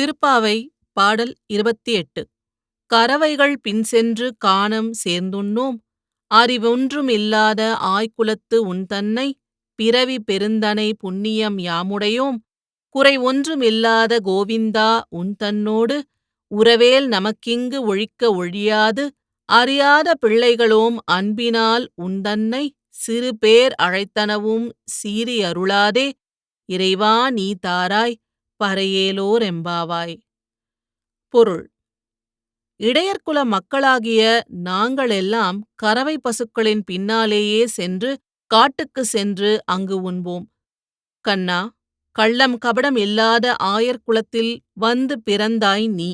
திருப்பாவை பாடல் இருபத்தி எட்டு கறவைகள் பின்சென்று காணம் சேர்ந்துண்ணோம். அறிவொன்றுமில்லாத ஆய்குலத்து உன்தன்னை பிறவி பெருந்தனை புண்ணியம் யாமுடையோம். குறை ஒன்றுமில்லாத கோவிந்தா உன்தன்னோடு உறவேல் நமக்கிங்கு ஒழிக்க ஒழியாது. அறியாத பிள்ளைகளோம் அன்பினால் உந்தன்னை சிறு பேர் அழைத்தனவும் சீறி அருளாதே. இறைவா நீ தாராய். பறையேலோரெம்பாவாய். பொருள். இடையர்குல மக்களாகிய நாங்களெல்லாம் கறவை பசுக்களின் பின்னாலேயே சென்று காட்டுக்கு சென்று அங்கு உண்போம். கண்ணா கள்ளம் கபடம் இல்லாத ஆயர்குலத்தில் வந்து பிறந்தாய் நீ.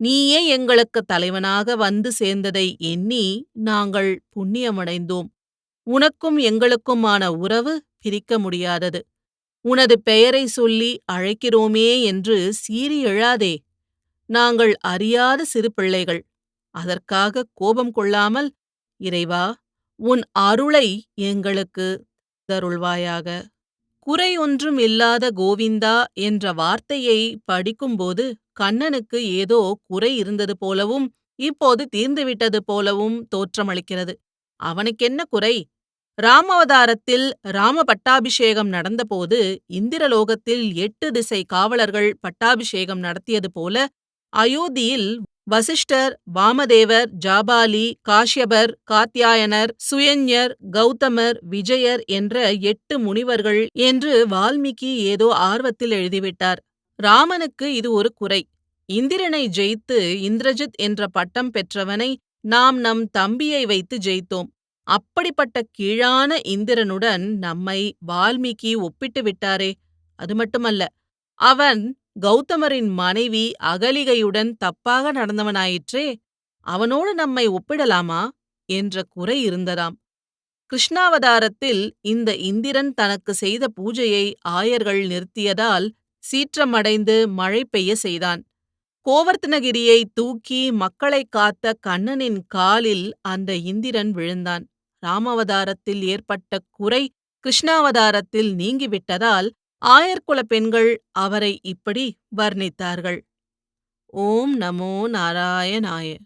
நீயே எங்களுக்கு தலைவனாக வந்து சேர்ந்ததை எண்ணி நாங்கள் புண்ணியமடைந்தோம். உனக்கும் எங்களுக்குமான உறவு பிரிக்க முடியாதது. உனது பெயரை சொல்லி அழைக்கிறோமே என்று சீறி எழாதே. நாங்கள் அறியாத சிறு பிள்ளைகள். அதற்காக கோபம் கொள்ளாமல் இறைவா உன் அருளை எங்களுக்கு தருள்வாயாக. குறை ஒன்றும் இல்லாத கோவிந்தா என்ற வார்த்தையை படிக்கும்போது கண்ணனுக்கு ஏதோ குறை இருந்தது போலவும் இப்போது தீர்ந்துவிட்டது போலவும் தோற்றமளிக்கிறது. அவனுக்கென்ன குறை? ராமவதாரத்தில் ராம பட்டாபிஷேகம் நடந்தபோது இந்திரலோகத்தில் எட்டு திசை காவலர்கள் பட்டாபிஷேகம் நடத்தியது போல அயோத்தியில் வசிஷ்டர் வாமதேவர் ஜாபாலி காஷ்யபர் காத்யாயனர் சுயஞர் கௌதமர் விஜயர் என்ற எட்டு முனிவர்கள் என்று வால்மீகி ஏதோ ஆர்வத்தில் எழுதிவிட்டார். ராமனுக்கு இது ஒரு குறை. இந்திரனை ஜெயித்து இந்திரஜித் என்ற பட்டம் பெற்றவனை நாம் நம் தம்பியை வைத்து ஜெயித்தோம். அப்படிப்பட்ட கீழான இந்திரனுடன் நம்மை வால்மீகி ஒப்பிட்டு விட்டாரே. அது மட்டுமல்ல அவன் கௌதமரின் மனைவி அகலிகையுடன் தப்பாக நடந்தவனாயிற்றே. அவனோடு நம்மை ஒப்பிடலாமா? என்ற குறை இருந்ததாம். கிருஷ்ணாவதாரத்தில் இந்த இந்திரன் தனக்கு செய்த பூஜையை ஆயர்கள் நிறுத்தியதால் சீற்றமடைந்து மழை பெய்ய செய்தான். கோவர்த்தனகிரியை தூக்கி மக்களைக் காத்த கண்ணனின் காலில் அந்த இந்திரன் விழுந்தான். ராமவதாரத்தில் ஏற்பட்ட குறை கிருஷ்ணாவதாரத்தில் நீங்கிவிட்டதால் ஆயர்குல பெண்கள் அவரை இப்படி வர்ணித்தார்கள். ஓம் நமோ நாராயணாய